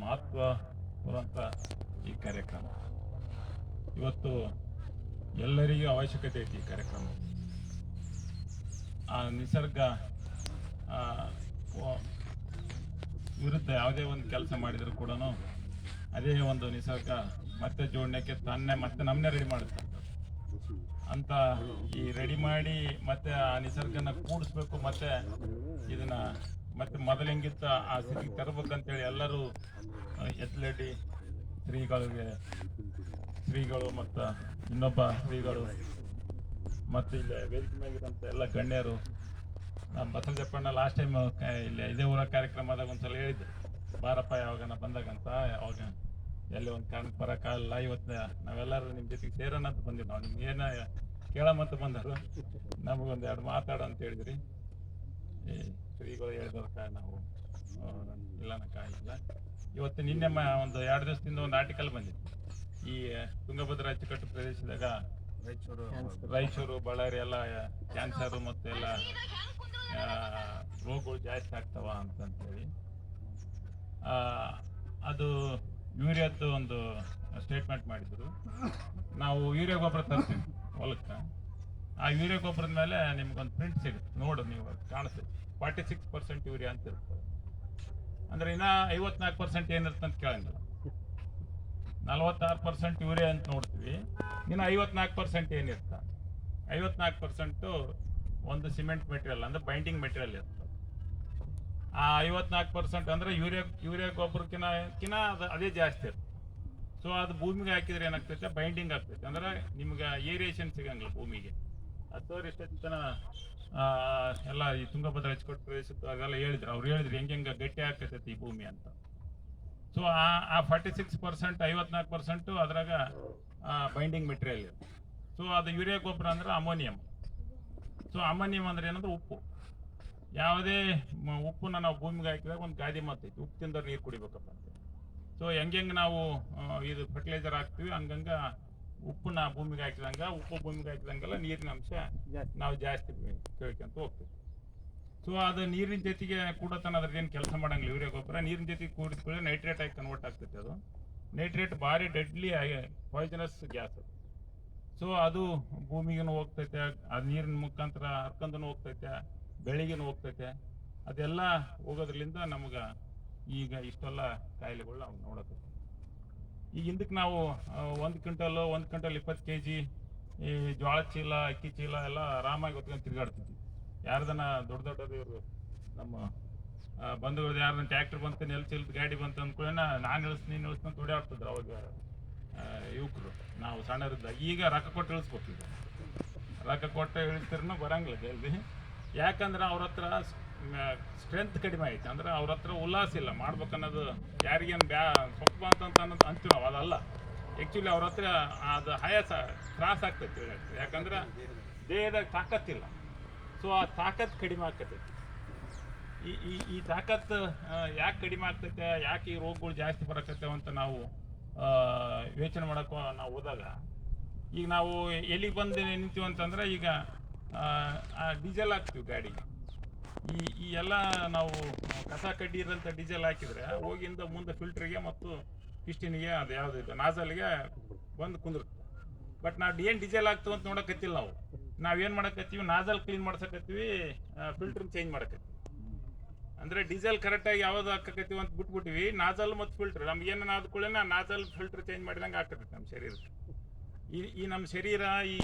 ಮಹತ್ವ ಕೊಡುವಂಥ ಈ ಕಾರ್ಯಕ್ರಮ. ಇವತ್ತು ಎಲ್ಲರಿಗೂ ಅವಶ್ಯಕತೆ ಐತಿ ಈ ಕಾರ್ಯಕ್ರಮ. ಆ ನಿಸರ್ಗ ವಿರುದ್ಧ ಯಾವುದೇ ಒಂದು ಕೆಲಸ ಮಾಡಿದ್ರು ಕೂಡ ಅದೇ ಒಂದು ನಿಸರ್ಗ ಮತ್ತೆ ಜೋಡಣೆಗೆ ತನ್ನೇ ಮತ್ತೆ ನಮ್ಮನ್ನೇ ರೆಡಿ ಮಾಡುತ್ತೆ. ಅಂತ ಈ ರೆಡಿ ಮಾಡಿ ಮತ್ತೆ ಆ ನಿಸರ್ಗನ ಕೂಡಿಸ್ಬೇಕು ಮತ್ತೆ ಇದನ್ನ ಮತ್ತೆ ಮೊದಲಿಂಗಿತ್ತ ಆ ಸ್ಥಿತಿಗೆ ತರಬೇಕಂತೇಳಿ ಎಲ್ಲರೂ ಎತ್ಲೇಟಿ ಶ್ರೀಗಳಿಗೆ ಶ್ರೀಗಳು ಮತ್ತು ಇನ್ನೊಬ್ಬ ಶ್ರೀಗಳು ಮತ್ತು ಇಲ್ಲಿ ವೇದಿಕೆ ಮೇಲಿರುವಂಥ ಎಲ್ಲ ಗಣ್ಯರು, ನಮ್ಮ ಬಸವಜಪ್ಪಣ್ಣ ಲಾಸ್ಟ್ ಟೈಮ್ ಇಲ್ಲಿ ಇದೇ ಊರ ಕಾರ್ಯಕ್ರಮದಾಗ ಒಂದ್ಸಲ ಹೇಳಿದ್ದೆ ಬಾರಪ್ಪ ಯಾವಾಗನ ಬಂದಾಗಂತ ಯಾವಾಗ ಎಲ್ಲಿ ಒಂದು ಕಾರಣಕ್ಕೆ ಬರೋಕ್ಕಾಗಲ್ಲ ಇವತ್ತು ನಾವೆಲ್ಲರೂ ನಿಮ್ಮ ಜೊತೆಗೆ ಸೇರೋಣ ಅಂತ ಬಂದಿವಿ ನಾವು. ನಿಮ್ಗೆ ಏನ ಕೇಳಮಂತ ಬಂದರು ನಮಗೊಂದು ಎರಡು ಮಾತಾಡ ಅಂತ ಹೇಳಿದ್ರಿ. ನಾವು ಇಲ್ಲನಕ್ಕ ಇಲ್ಲ ಇವತ್ತು ನಿನ್ನೆ ಒಂದು ಎರಡು ದಿವಸದಿಂದ ಒಂದು ಆರ್ಟಿಕಲ್ ಬಂದಿತ್ತು. ಈ ತುಂಗಭದ್ರಾ ಅಚ್ಚುಕಟ್ಟು ಪ್ರದೇಶದಾಗ ರಾಯಚೂರು ರಾಯಚೂರು ಬಳ್ಳಾರಿ ಎಲ್ಲ ಕ್ಯಾನ್ಸರು ಮತ್ತೆ ಎಲ್ಲ ರೋಗಗಳು ಜಾಸ್ತಿ ಆಗ್ತಾವ ಅಂತಂತೇಳಿ. ಅದು ಯೂರಿಯಾದ್ದು ಒಂದು ಸ್ಟೇಟ್ಮೆಂಟ್ ಮಾಡಿದ್ರು. ನಾವು ಯೂರಿಯಾ ಗೊಬ್ಬರ ತರ್ತೀವಿ ಹೊಲಕ್ಕೆ. ಆ ಯೂರಿಯಾ ಗೊಬ್ಬರದ ಮೇಲೆ ನಿಮ್ಗೊಂದು ಪ್ರಿಂಟ್ ಸಿಗುತ್ತೆ. ನೋಡು ನೀವು ಅದು ಕಾಣಿಸ್ತದೆ ಫಾರ್ಟಿ ಸಿಕ್ಸ್ ಪರ್ಸೆಂಟ್ ಯೂರಿಯಾ ಅಂತ ಇರ್ತದೆ ಅಂದ್ರೆ ಇನ್ನ ಐವತ್ನಾಲ್ಕು ಪರ್ಸೆಂಟ್ ಏನಿರುತ್ತೆ ಅಂತ ಕೇಳಂಗಿಲ್ಲ. ನಲ್ವತ್ತಾರು ಪರ್ಸೆಂಟ್ ಯೂರಿಯಾ ಅಂತ ನೋಡ್ತೀವಿ. ಇನ್ನು ಐವತ್ನಾಲ್ಕು ಪರ್ಸೆಂಟ್ ಏನಿರ್ತ ಐವತ್ನಾಲ್ಕು ಪರ್ಸೆಂಟು ಒಂದು ಸಿಮೆಂಟ್ ಮೆಟೀರಿಯಲ್ ಅಂದ್ರೆ ಬೈಂಡಿಂಗ್ ಮೆಟೀರಿಯಲ್ ಇರ್ತದೆ ಆ ಐವತ್ನಾಲ್ಕು ಪರ್ಸೆಂಟ್ ಅಂದ್ರೆ ಯೂರಿಯಾ ಯೂರಿಯಾ ಗೊಬ್ಬರಕ್ಕಿನ ಕಿನ ಅದು ಅದೇ ಜಾಸ್ತಿ ಇರ್ತದೆ ಸೊ ಅದು ಭೂಮಿಗೆ ಹಾಕಿದ್ರೆ ಏನಾಗ್ತೈತೆ? ಬೈಂಡಿಂಗ್ ಆಗ್ತೈತೆ. ಅಂದ್ರೆ ನಿಮ್ಗೆ ಏರಿಯೇಷನ್ ಸಿಗಂಗಿಲ್ಲ ಭೂಮಿಗೆ. ಹತ್ತುವರೆ ತನ, ಎಲ್ಲ ಈ ತುಂಗಭದ್ರಾ ಹಚ್ಕೊಟ್ಟು ಪ್ರದೇಶದ್ದು ಅದೆಲ್ಲ ಹೇಳಿದ್ರು. ಅವ್ರು ಹೇಳಿದ್ರು ಹೆಂಗೆ ಹೆಂಗೆ ಗಟ್ಟಿ ಆಗ್ತೈತಿ ಈ ಭೂಮಿ ಅಂತ. ಸೊ ಆ ಆ ಫಾರ್ಟಿ ಸಿಕ್ಸ್ ಪರ್ಸೆಂಟ್ ಐವತ್ನಾಲ್ಕು ಪರ್ಸೆಂಟು ಅದ್ರಾಗ ಬೈಂಡಿಂಗ್ ಮೆಟೀರಿಯಲ್ ಇದೆ ಸೊ ಅದು ಯೂರಿಯಾ ಗೊಬ್ಬರ ಅಂದ್ರೆ ಅಮೋನಿಯಂ. ಸೊ ಅಮೋನಿಯಂ ಅಂದ್ರೆ ಏನಂದ್ರೆ ಉಪ್ಪು. ಯಾವುದೇ ಉಪ್ಪನ್ನ ನಾವು ಭೂಮಿಗೆ ಹಾಕಿದಾಗ ಒಂದು ಗಾದಿ ಮಾತೈತಿ ಉಪ್ಪು ತಿಂದ್ರೆ ನೀರು ಕುಡಿಬೇಕಪ್ಪ ಅಂತ. ಸೊ ಹೆಂಗೆ ನಾವು ಇದು ಫರ್ಟಿಲೈಸರ್ ಹಾಕ್ತೀವಿ ಹಂಗಂಗ ಉಪ್ಪನ್ನ ಭೂಮಿಗೆ ಹಾಕಿದಂಗ ಉಪ್ಪು ಭೂಮಿಗೆ ಹಾಕಿದಂಗೆಲ್ಲ ನೀರಿನ ಅಂಶ ನಾವು ಜಾಸ್ತಿ ಕೇಳ್ಕೊಂತ ಹೋಗ್ತೇವೆ. ಸೊ ಅದು ನೀರಿನ ಜೊತೆಗೆ ಕೂಡ ತನ್ನ ಏನು ಕೆಲಸ ಮಾಡಂಗಿಲ್ಲ ಯೂರಿಯಾ ಗೊಬ್ಬರ. ನೀರಿನ ಜೊತೆಗೆ ಕೂಡಿದ ನೈಟ್ರೇಟ್ ಆಗಿ ಕನ್ವರ್ಟ್ ಆಗ್ತೈತೆ ಅದು. ನೈಟ್ರೇಟ್ ಭಾರಿ ಡೆಡ್ಲಿ ಪಾಯ್ಸನಸ್ ಗ್ಯಾಸ್ ಅದು. ಸೊ ಅದು ಭೂಮಿಗೂ ಹೋಗ್ತೈತೆ ಅದು ನೀರಿನ ಮುಖಾಂತರ ಹರ್ಕೊಂಡೂ ಹೋಗ್ತೈತೆ ಬೆಳಿಗ್ಗೆನೂ ಹೋಗ್ತೈತೆ. ಅದೆಲ್ಲ ಹೋಗೋದ್ರಿಂದ ನಮ್ಗೆ ಈಗ ಇಷ್ಟೆಲ್ಲ ಕಾಯಿಲೆಗಳು ನಾವು ನೋಡಕ್ಕೆ ಈಗ ಹಿಂದಕ್ಕೆ ನಾವು ಒಂದು ಕ್ವಿಂಟಲ್ ಒಂದು ಕ್ವಿಂಟಲ್ ಇಪ್ಪತ್ತು ಕೆ ಜಿ ಈ ಜೋಳ ಚೀಲ, ಅಕ್ಕಿ ಚೀಲ ಎಲ್ಲ ಆರಾಮಾಗಿ ಹೊತ್ಕೊಂಡು ತಿರ್ಗಾಡ್ತಿದ್ವಿ. ಯಾರ್ದನ ದೊಡ್ಡ ದೊಡ್ಡದು ಇವರು, ನಮ್ಮ ಬಂಧುಗಳದ್ದು ಬಂಧುಗಳು ಯಾರ್ದನ್ನ ಟ್ರ್ಯಾಕ್ಟರ್ ಬಂತು, ನೆಲ ಚೀಲದ ಗಾಡಿ ಬಂತು ಅಂದ್ಕೊಳ್ಳೆ ನಾನು ಇಳಿಸ್, ನೀನು ಇಳಿಸ್ ಅಂತ ಓಡಾಡ್ತಿದ್ರು ಅವಾಗ ಯುವಕರು. ನಾವು ಸಣ್ಣರಿದ್ದಾಗ ಈಗ ರೊಕ್ಕ ಕೊಟ್ಟು ಇಳಿಸ್ಕೊತೀವಿ ರೊಕ್ಕ ಕೊಟ್ಟು ಇಳಿಸ್ತಿರ್ನೂ ಬರಂಗಿಲ್ಲ ಜಲ್ದಿ. ಯಾಕಂದ್ರೆ ಅವ್ರ ಹತ್ರ ಸ್ಟ್ರೆಂತ್ ಕಡಿಮೆ ಐತೆ. ಅಂದ್ರೆ ಅವ್ರ ಹತ್ರ ಉಲ್ಲಾಸ ಇಲ್ಲ. ಮಾಡ್ಬೇಕನ್ನೋದು ಯಾರಿಗೇನು ಬ್ಯಾ ಸೊಪ್ಪು ಅಂತ ಅನ್ನೋದು ಅಂತೀವಿ ನಾವು ಅದಲ್ಲ. ಆ್ಯಕ್ಚುಲಿ ಅವ್ರ ಹತ್ರ ಅದು ಹಯಾಸ, ತ್ರಾಸ ಆಗ್ತೈತಿ ಯಾಕಂದ್ರೆ ದೇಹದಾಗ ತಾಕತ್ತಿಲ್ಲ. ಸೊ ಆ ತಾಕತ್ ಕಡಿಮೆ ಆಗ್ತೈತಿ. ಈ ಈ ಈ ತಾಕತ್ ಯಾಕೆ ಕಡಿಮೆ ಆಗ್ತೈತೆ, ಯಾಕೆ ಈ ರೋಗಗಳು ಜಾಸ್ತಿ ಬರಕತ್ತೇವೆ ಅಂತ ನಾವು ಯೋಚನೆ ಮಾಡೋಕ್ಕೂ ನಾವು ಹೋದಾಗ, ಈಗ ನಾವು ಎಲ್ಲಿಗೆ ಬಂದು ನಿಂತೀವಿ ಅಂತಂದ್ರೆ ಈಗ ಡೀಸೆಲ್ ಹಾಕ್ತೀವಿ ಗಾಡಿಗೆ. ಈ ಈ ಎಲ್ಲ ನಾವು ಕಸ ಕಡ್ಡಿ ಇರೋಂಥ ಡೀಸೆಲ್ ಹಾಕಿದ್ರೆ ಹೋಗಿಂದ ಮುಂದೆ ಫಿಲ್ಟ್ರಿಗೆ ಮತ್ತು ಪಿಸ್ಟಿನಿಗೆ ಅದು ಯಾವುದು ಇದು ನಾಜಲ್ಗೆ ಬಂದು ಕುಂದಿರುತ್ತೆ. ಬಟ್ ನಾವು ಏನು ಡೀಸೆಲ್ ಹಾಕ್ತೀವಿ ಅಂತ ನೋಡಕತ್ತಿಲ್ಲ ನಾವು. ನಾವೇನು ಮಾಡಕತ್ತೀವಿ? ನಾಜಲ್ ಕ್ಲೀನ್ ಮಾಡ್ಸಕತ್ತೀವಿ ಫಿಲ್ಟ್ರ್ ಚೇಂಜ್ ಮಾಡಕತ್ತೀವಿ. ಅಂದರೆ ಡೀಸೆಲ್ ಕರೆಕ್ಟಾಗಿ ಯಾವ್ದು ಹಾಕಕತ್ತೀವಿ ಅಂತ ಬಿಟ್ಬಿಟ್ಟಿವಿ ನಾಜಲ್ ಮತ್ತು ಫಿಲ್ಟ್ರ್ ನಮ್ಗೆ ಏನು ಆದ ಕೂಡಲೇ ನಾಜಲ್ ಫಿಲ್ಟ್ರ್ ಚೇಂಜ್ ಮಾಡಿದಂಗೆ ಆಗ್ತದೆ ನಮ್ಮ ಶರೀರಕ್ಕೆ. ಈ ಈ ನಮ್ಮ ಶರೀರ ಈ